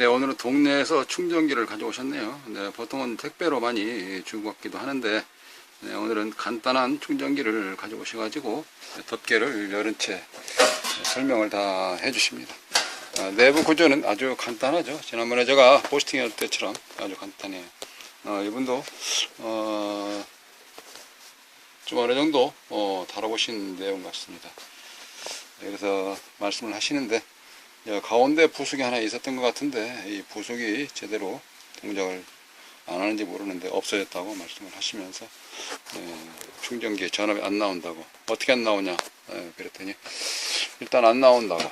네, 오늘은 동네에서 충전기를 가져오셨네요. 네, 보통은 택배로 많이 주고 받기도 하는데, 네, 오늘은 간단한 충전기를 가져오셔가지고, 네, 덮개를 열은 채 설명을 다 해주십니다. 아, 내부 구조는 아주 간단하죠. 지난번에 제가 포스팅할 때처럼 아주 간단해요. 어, 이분도, 어, 좀 어느 정도, 어, 다뤄보신 내용 같습니다. 네, 그래서 말씀을 하시는데, 여 가운데 부속이 하나 있었던 것 같은데 이 부속이 제대로 동작을 안 하는지 모르는데 없어졌다고 말씀을 하시면서 예, 충전기에 전압이 안 나온다고 어떻게 안 나오냐 예, 그랬더니 일단 안 나온다고 예,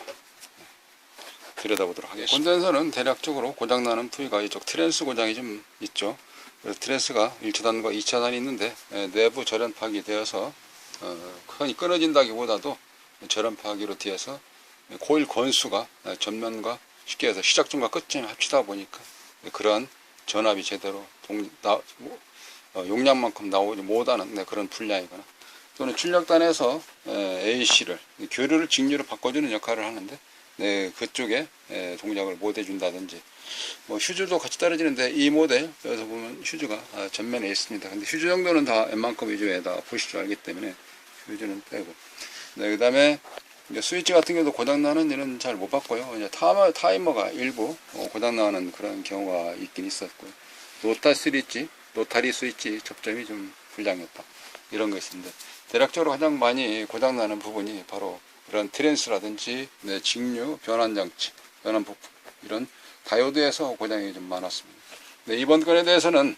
들여다보도록 하겠습니다. 콘덴서는 대략적으로 고장나는 부위가 이쪽 트랜스 고장이 좀 있죠. 그래서 트랜스가 1차단과 2차단이 있는데 예, 내부 절연 파악이 되어서 어, 흔히 끊어진다기보다도 절연 파악으로 되어서 코일 건수가 전면과 쉽게 해서 시작점과 끝점이 합치다 보니까 그러한 전압이 제대로 동, 나, 어, 용량만큼 나오지 못하는 네, 그런 분량이거나 또는 출력단에서 AC를 교류를 직류로 바꿔주는 역할을 하는데 네, 그쪽에 에, 동작을 못 해준다든지 뭐 휴즈도 같이 떨어지는데 이 모델 여기서 보면 휴즈가 아, 전면에 있습니다. 근데 휴즈 정도는 다 웬만큼 위주에 다 보실 줄 알기 때문에 휴즈는 빼고 네, 그 다음에 이제 스위치 같은 경우도 고장나는 일은 잘 못 봤고요. 이제 타이머, 타이머가 일부 어, 고장나는 그런 경우가 있긴 있었고요. 노타 스위치, 노타리 스위치 접점이 좀 불량했다. 이런 거 있습니다. 대략적으로 가장 많이 고장나는 부분이 바로 이런 트랜스라든지 네, 직류, 변환 장치, 변환 부품 이런 다이오드에서 고장이 좀 많았습니다. 네, 이번 건에 대해서는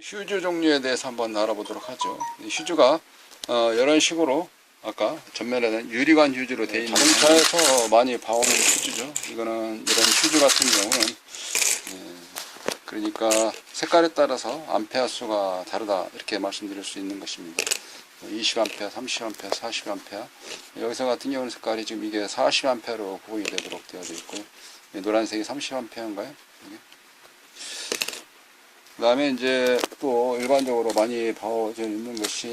휴즈 종류에 대해서 한번 알아보도록 하죠. 이 휴즈가 어, 이런 식으로 아까 전면에는 유리관 휴즈로 되어 있는 자동차에서 많이 봐오는 휴즈죠. 이거는 이런 휴즈 같은 경우는 예, 그러니까 색깔에 따라서 암페어 수가 다르다 이렇게 말씀드릴 수 있는 것입니다. 20A, 30A, 40A 여기서 같은 경우는 색깔이 지금 이게 40A로 구분이 되도록 되어져 있고요. 이 노란색이 30A인가요? 그 다음에 이제 또 일반적으로 많이 봐져 있는 것이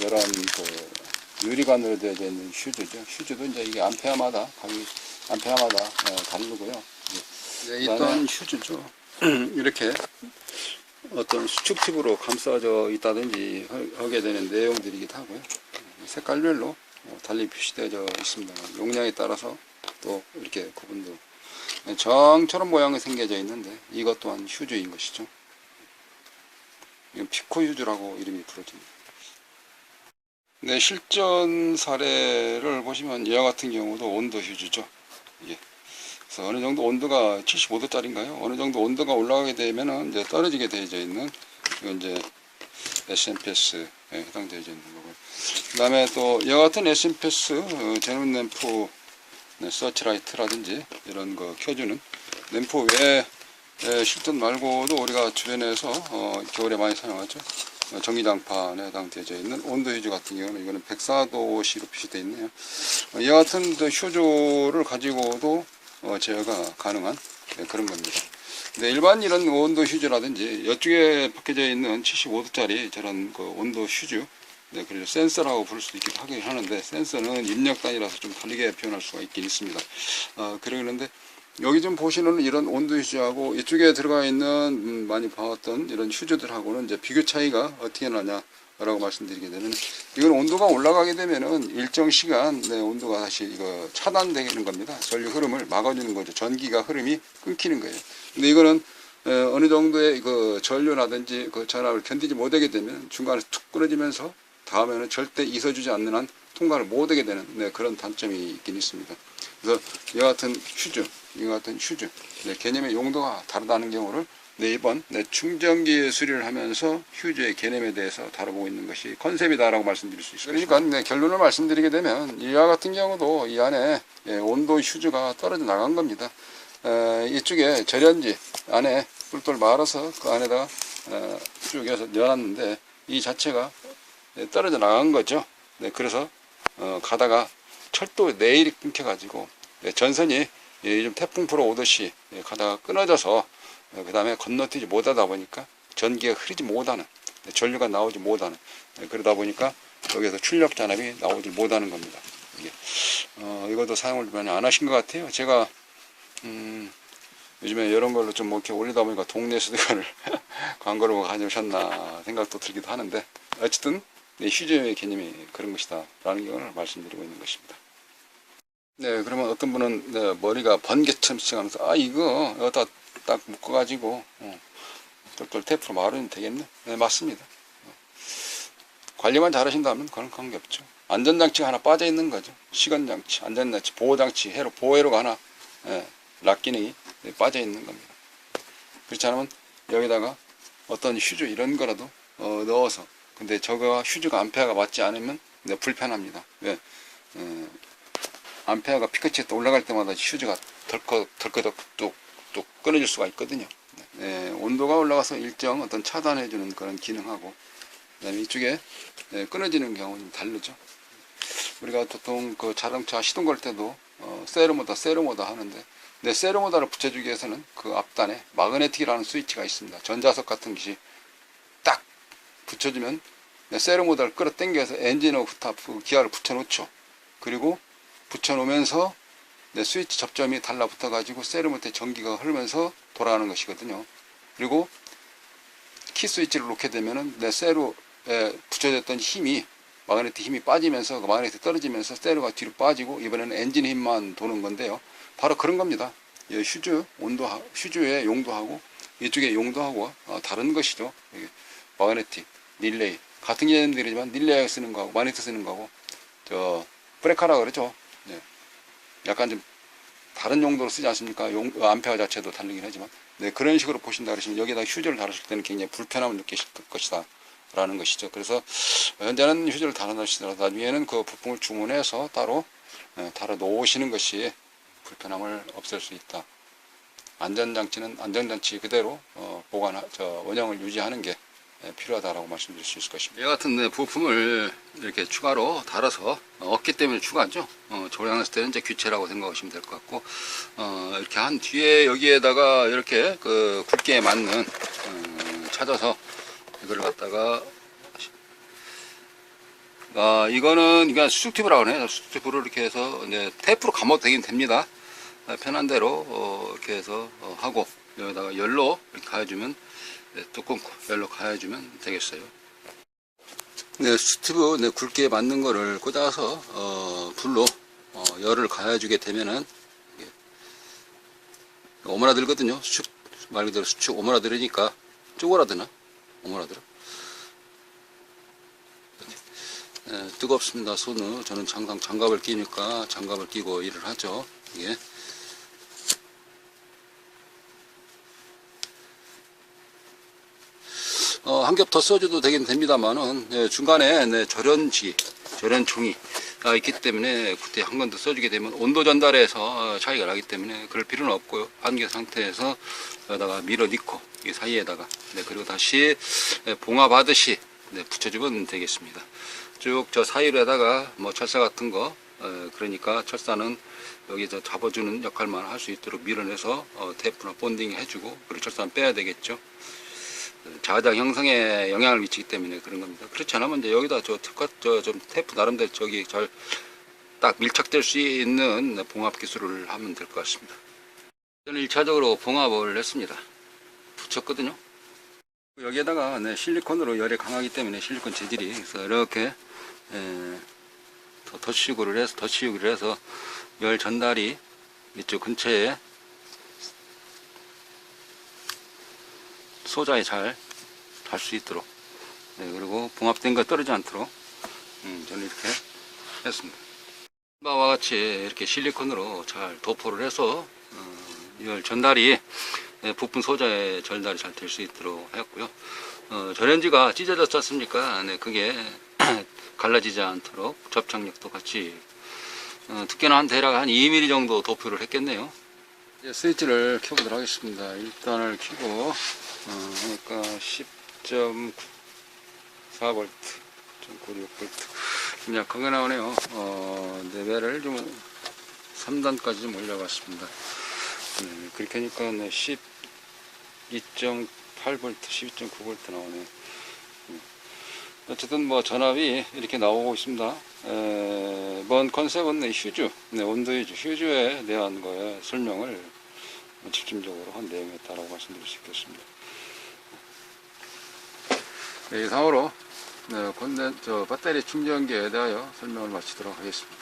이런 그 유리관으로 되어 있는 휴즈죠. 휴즈도 이제 이게 암페어마다 가격이 암페어마다 어, 다르고요. 네, 있던 휴즈죠. 이렇게 어떤 수축 팁으로 감싸져 있다든지 하- 하게 되는 내용들이기도 하고요. 색깔별로 뭐 달리 표시되어 있습니다. 용량에 따라서 또 이렇게 구분도 정처럼 모양이 생겨져 있는데 이것 또한 휴즈인 것이죠. 이건 피코 휴즈라고 이름이 부러집니다. 네, 실전 사례를 보시면 이와 같은 경우도 온도 휴즈죠. 이게. 그래서 어느 정도 온도가 75도짜리인가요? 어느 정도 온도가 올라가게 되면은 이제 떨어지게 되어져 있는 이건 이제 SMPS에 해당되어 있는 거고요. 그 다음에 또 이와 같은 SMPS 어, 제논 램프 네, 서치라이트라든지 이런 거 켜주는 램프 외에 에, 실전 말고도 우리가 주변에서 어, 겨울에 많이 사용하죠. 어, 전기장판에 해당되어 있는 온도 휴즈 같은 경우는 이거는 104도씨로 표시되어 있네요. 어, 이와 같은 그 휴즈를 가지고도 어, 제어가 가능한 네, 그런 겁니다. 근데 일반 이런 온도 휴즈라든지 이쪽에 박혀져 있는 75도짜리 저런 그 온도 휴즈 네, 그래서 센서라고 부를 수도 있기도 하긴 하는데 센서는 입력 단위라서 좀 다르게 표현할 수가 있긴 있습니다. 어, 그러는데 여기 좀 보시는 이런 온도 휴즈하고 이쪽에 들어가 있는 음, 많이 봐왔던 이런 휴즈들하고는 이제 비교 차이가 어떻게 나냐 라고 말씀드리게 되면 이건 온도가 올라가게 되면은 일정 시간 내 온도가 다시 이거 차단되는 겁니다. 전류 흐름을 막아주는 거죠. 전기가 흐름이 끊기는 거예요. 근데 이거는 에, 어느 정도의 그 전류라든지 그 전압을 견디지 못하게 되면 중간에 툭 끊어지면서 다음에는 절대 있어주지 않는 한 통과를 못하게 되는 네, 그런 단점이 있긴 있습니다. 그래서 같은 휴즈, 이와 같은 휴즈, 네, 개념의 용도가 다르다는 경우를 네, 이번 네, 충전기 수리를 하면서 휴즈의 개념에 대해서 다뤄보고 있는 것이 컨셉이다라고 말씀드릴 수 있습니다. 그러니까 네, 결론을 말씀드리게 되면 이와 같은 경우도 이 안에 예, 온도 휴즈가 떨어져 나간 겁니다. 에, 이쪽에 절연지 안에 뿔돌 말아서 그 안에다가 어, 쭉 해서 넣어놨는데 이 자체가 네, 떨어져 나간 거죠. 네, 그래서 어, 가다가 철도 내일이 끊겨가지고 네, 전선이 예, 좀 태풍 불어 오듯이 예, 가다가 끊어져서 그 다음에 건너뛰지 못하다 보니까 전기가 흐르지 못하는 네, 전류가 나오지 못하는 네, 그러다 보니까 여기서 출력 잔압이 나오지 못하는 겁니다. 이게 어, 이것도 사용을 많이 안 하신 것 같아요. 제가 음, 요즘에 이런 걸로 좀뭐 이렇게 올리다 보니까 동네에서도 이거를 광고로 가져오셨나 생각도 들기도 하는데 어쨌든 네, 휴즈의 개념이 그런 것이다 라는 걸 말씀드리고 있는 것입니다. 네, 그러면 어떤 분은 네, 머리가 번개처럼 시작하면서 아 이거 여기다 딱 묶어가지고 어, 똘똘 테이프로 마르면 되겠네. 네, 맞습니다. 어. 관리만 잘하신다면 그런 관계 없죠. 안전장치가 하나 빠져 있는 거죠. 시간장치, 안전장치, 보호장치, 해로 보호회로가 하나 예, 락 기능이 빠져 있는 겁니다. 그렇지 않으면 여기다가 어떤 휴즈 이런 거라도 어, 넣어서 근데 저거 휴즈가 암페어가 맞지 않으면 네, 불편합니다. 왜? 어, 암페어가 피크치에 또 올라갈 때마다 휴즈가 덜컥 덜커덕 뚝뚝 끊어질 수가 있거든요. 네, 온도가 올라가서 일정 어떤 차단해주는 그런 기능하고 그다음에 이쪽에 네, 끊어지는 경우는 좀 다르죠. 우리가 보통 그 자동차 시동 걸 때도 어, 세르모다 세르모다 하는데 네, 세르모다를 붙여주기 위해서는 그 앞단에 마그네틱이라는 스위치가 있습니다. 전자석 같은 것이 딱 붙여주면 네, 세르모다를 끌어당겨서 엔진하고 그 기아를 붙여놓죠. 그리고 붙여놓으면서 네, 스위치 접점이 달라붙어 가지고 세르모트에 전기가 흐르면서 돌아가는 것이거든요. 그리고 키 스위치를 놓게 되면은 내 세로 에 붙여졌던 힘이 마그네틱 힘이 빠지면서 그 마그네틱 떨어지면서 세로가 뒤로 빠지고 이번에는 엔진 힘만 도는 건데요. 바로 그런 겁니다. 이 휴즈 온도 휴즈의 용도하고 이쪽의 용도하고 어, 다른 것이죠. 마그네틱 릴레이 같은 개념들이지만 릴레이 쓰는 거하고 마그네틱 쓰는 거하고 저 브레카라 그러죠. 네. 약간 좀 다른 용도로 쓰지 않습니까? 용, 암페어 자체도 다르긴 하지만 네, 그런 식으로 보신다 그러시면 여기에다 휴즈를 달으실 때는 굉장히 불편함을 느끼실 것이다 라는 것이죠. 그래서 현재는 휴즈를 달아놓으시더라도 나중에는 그 부품을 주문해서 따로 예, 달아 놓으시는 것이 불편함을 없앨 수 있다. 안전장치는 안전장치 그대로 어, 보관, 저 원형을 유지하는 게 예, 필요하다라고 말씀드릴 수 있을 것입니다. 이 같은 네, 부품을 이렇게 추가로 달아서 어, 없기 때문에 추가죠. 어, 조량했을 때는 이제 교체라고 생각하시면 될 것 같고 어, 이렇게 한 뒤에 여기에다가 이렇게 그 굵게 맞는 어, 찾아서 이걸 갖다가 아 이거는 그냥 수축팁이라고 해요. 수축팁으로 이렇게 해서 이제 테이프로 감아도 되긴 됩니다. 아, 편한 대로 어, 이렇게 해서 어, 하고 여기다가 열로 이렇게 가해주면 네, 뚜껑 열로 가해주면 되겠어요. 네, 스티브 네, 굵게 맞는 거를 꽂아서 어, 불로 어, 열을 가해주게 되면은 오므라들거든요. 수축 말 그대로 수축 오므라들으니까 쪼그라드나 오므라들어. 네, 뜨겁습니다. 손은 저는 장상 장갑을 끼니까 장갑을 끼고 일을 하죠. 이게 어, 한 겹 더 써줘도 되긴 됩니다만은 예, 중간에 네, 절연지, 절연종이 아, 있기 때문에 그때 한 번 더 써주게 되면 온도 전달에서 어, 차이가 나기 때문에 그럴 필요는 없고요. 한개 상태에서 여기다가 밀어 넣고 이 사이에다가 네, 그리고 다시 네, 봉합하듯이 네, 붙여주면 되겠습니다. 쭉 저 사이로에다가 뭐 철사 같은 거 어, 그러니까 철사는 여기서 잡아주는 역할만 할 수 있도록 밀어내서 어, 테이프나 본딩 해주고 그리고 철사는 빼야 되겠죠. 자장 형성에 영향을 미치기 때문에 그런 겁니다. 그렇지 않으면 이제 여기다 저 특화 저좀 테이프 나름대로 저기 잘 딱 밀착될 수 있는 봉합 기술을 하면 될 것 같습니다. 저는 1차적으로 봉합을 했습니다. 붙였거든요. 여기에다가 네, 실리콘으로 열에 강하기 때문에 실리콘 재질이 그래서 이렇게 에, 더 덧시구를 해서 덧시구를 해서 열 전달이 이쪽 근처에 소자에 잘 달 수 있도록 네, 그리고 봉합된 거 떨어지지 않도록 음, 저는 이렇게 했습니다. 바와 같이 이렇게 실리콘으로 잘 도포를 해서 어, 열 전달이 네, 부품 소자에 전달이 잘 될 수 있도록 했고요. 어, 전len지가 찢어졌지 않습니까? 네, 그게 갈라지지 않도록 접착력도 같이 어, 두께는 한 대략 한 2mm 정도 도표를 했겠네요. 이제 스위치를 켜보도록 하겠습니다. 일단을 켜고 어, 그러니까 10.4V, 1.96V 좀 약하게 나오네요. 어, 레벨을 좀 3단까지 좀 올려봤습니다. 네, 그렇게 하니까 네, 12.8V, 12.9V 나오네요. 음. 어쨌든 뭐 전압이 이렇게 나오고 있습니다. 에, 먼 컨셉은 네, 휴즈, 네, 온도 휴즈, 휴즈에 대한 거에 설명을 집중적으로 한 내용이었다라고 말씀드릴 수 있겠습니다. 네, 이상으로 네, 콘덴, 저 배터리 충전기에 대하여 설명을 마치도록 하겠습니다.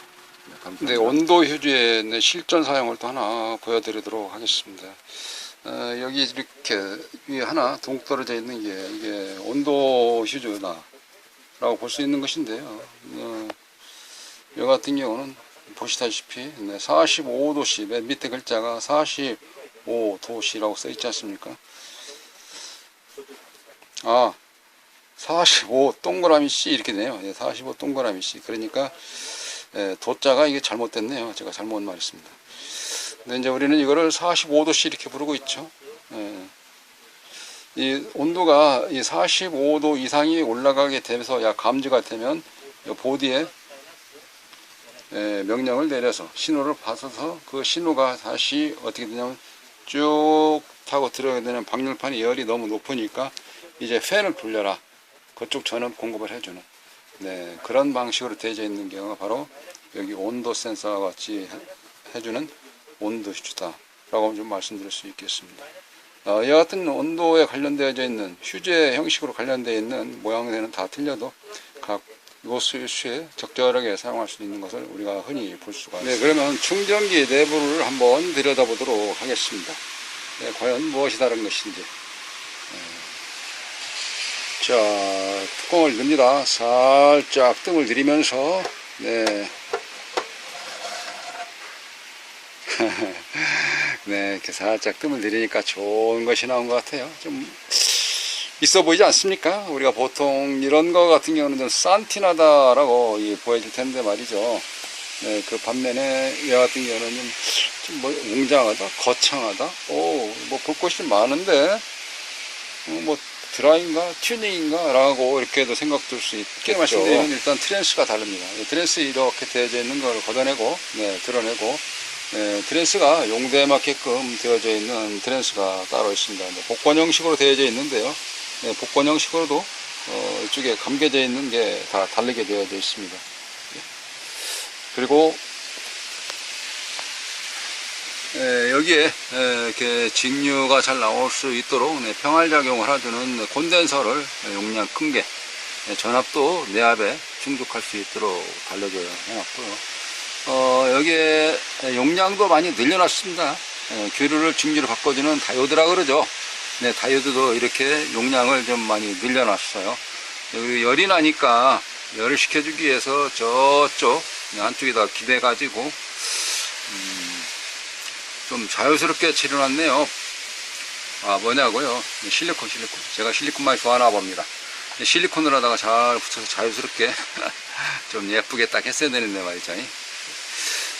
네, 감사합니다. 네, 온도 휴지의 네, 실전 사용을 또 하나 보여드리도록 하겠습니다. 어, 여기 이렇게 위에 하나 동떨어져 있는 게 이게 온도 휴즈나 라고 볼 수 있는 것인데요. 어, 이 같은 경우는 보시다시피 45도씨 맨 밑에 글자가 45도씨라고 써 있지 않습니까? 아, 45 동그라미 C 이렇게 되네요. 45 동그라미 C. 그러니까 예, 도자가 이게 잘못됐네요. 제가 잘못 말했습니다. 근데 이제 우리는 이거를 45도씨 이렇게 부르고 있죠. 예. 이 온도가 이 45도 이상이 올라가게 되면서 약 감지가 되면 이 보드에 예, 명령을 내려서 신호를 받아서 그 신호가 다시 어떻게 되냐면 쭉 타고 들어가게 되는 방열판이 열이 너무 높으니까 이제 팬을 돌려라. 그쪽 전원 공급을 해주는 네, 그런 방식으로 되어져 있는 경우가 바로 여기 온도 센서와 같이 해- 해주는 온도 휴즈다라고 좀 말씀드릴 수 있겠습니다. 어, 이와 같은 온도에 관련되어져 있는 휴지 형식으로 관련되어 있는 모양새는 다 틀려도 각 요수에 적절하게 사용할 수 있는 것을 우리가 흔히 볼 수가 있습니다. 네, 그러면 충전기 내부를 한번 들여다보도록 하겠습니다. 네, 과연 무엇이 다른 것인지. 자, 뚜껑을 넣습니다. 살짝 뜸을 들이면서, 네. 네, 이렇게 살짝 뜸을 들이니까 좋은 것이 나온 것 같아요. 좀 있어 보이지 않습니까? 우리가 보통 이런 거 같은 경우는 좀 산티나다라고 이 보여질 텐데 말이죠. 네, 그 반면에 이 같은 경우는 좀, 좀 뭐, 웅장하다, 거창하다, 오, 뭐, 볼 것이 많은데, 어, 뭐, 드라인가 튜닝인가 라고 이렇게도 생각 들수 있겠죠. 말씀드리면 일단 트랜스가 다릅니다. 이 트랜스 이렇게 되어져 있는 걸 걷어내고, 네, 드러내고, 네, 트랜스가 용대에 맞게끔 되어져 있는 트랜스가 따로 있습니다. 네, 복권 형식으로 되어져 있는데요. 네, 복권 형식으로도 어, 이쪽에 감겨져 있는 게 다 다르게 되어져 있습니다. 예. 그리고 에, 여기에 에, 이렇게 직류가 잘 나올 수 있도록 네, 평활작용을 해주는 콘덴서를 용량 큰게 전압도 내압에 충족할 수 있도록 달려져 해놨고요. 어, 여기에 용량도 많이 늘려놨습니다. 에, 교류를 직류로 바꿔주는 다이오드라 그러죠. 네, 다이오드도 이렇게 용량을 좀 많이 늘려놨어요. 여기 열이 나니까 열을 식혀주기 위해서 저쪽 안쪽에다 기대가지고 좀 자유스럽게 치려놨네요. 아, 뭐냐고요? 실리콘, 실리콘. 제가 실리콘 많이 좋아하나 봅니다. 실리콘으로 하다가 잘 붙여서 자유스럽게 좀 예쁘게 딱 했어야 되는데 말이죠.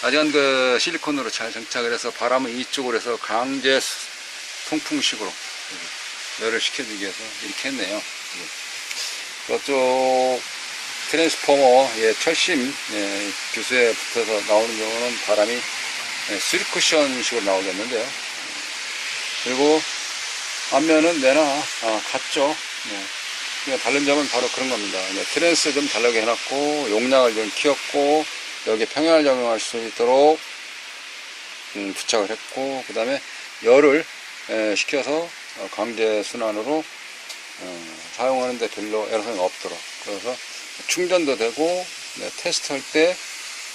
아직은 그 실리콘으로 잘 장착을 해서 바람을 이쪽으로 해서 강제 통풍식으로 열을 식혀주기 위해서 이렇게 했네요. 저쪽 트랜스포머, 예, 철심, 예, 교수에 붙어서 나오는 경우는 바람이 네, 스리쿠션 식으로 나오겠는데요. 그리고 앞면은 내나 아, 같죠. 네. 그냥 다른 점은 바로 그런 겁니다. 네, 트랜스 좀 다르게 해놨고 용량을 좀 키웠고 여기에 평형을 적용할 수 있도록 음, 부착을 했고 그 다음에 열을 에, 어, 강제 순환으로 어, 사용하는데 별로 애로사항이 없도록 그래서 충전도 되고 네, 테스트할 때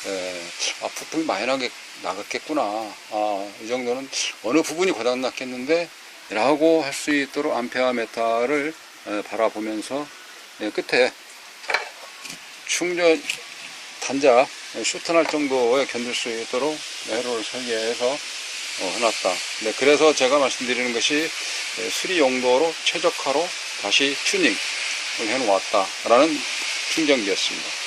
에, 아, 부품이 많이 나게, 나갔겠구나. 아, 이 정도는 어느 부분이 고장 났겠는데, 라고 할 수 있도록 암페어 메타를 에, 바라보면서 예, 끝에 충전 단자 예, 슈트날 정도에 견딜 수 있도록 회로를 설계해서 어, 해놨다. 네, 그래서 제가 말씀드리는 것이 예, 수리 용도로 최적화로 다시 튜닝을 해놓았다라는 충전기였습니다.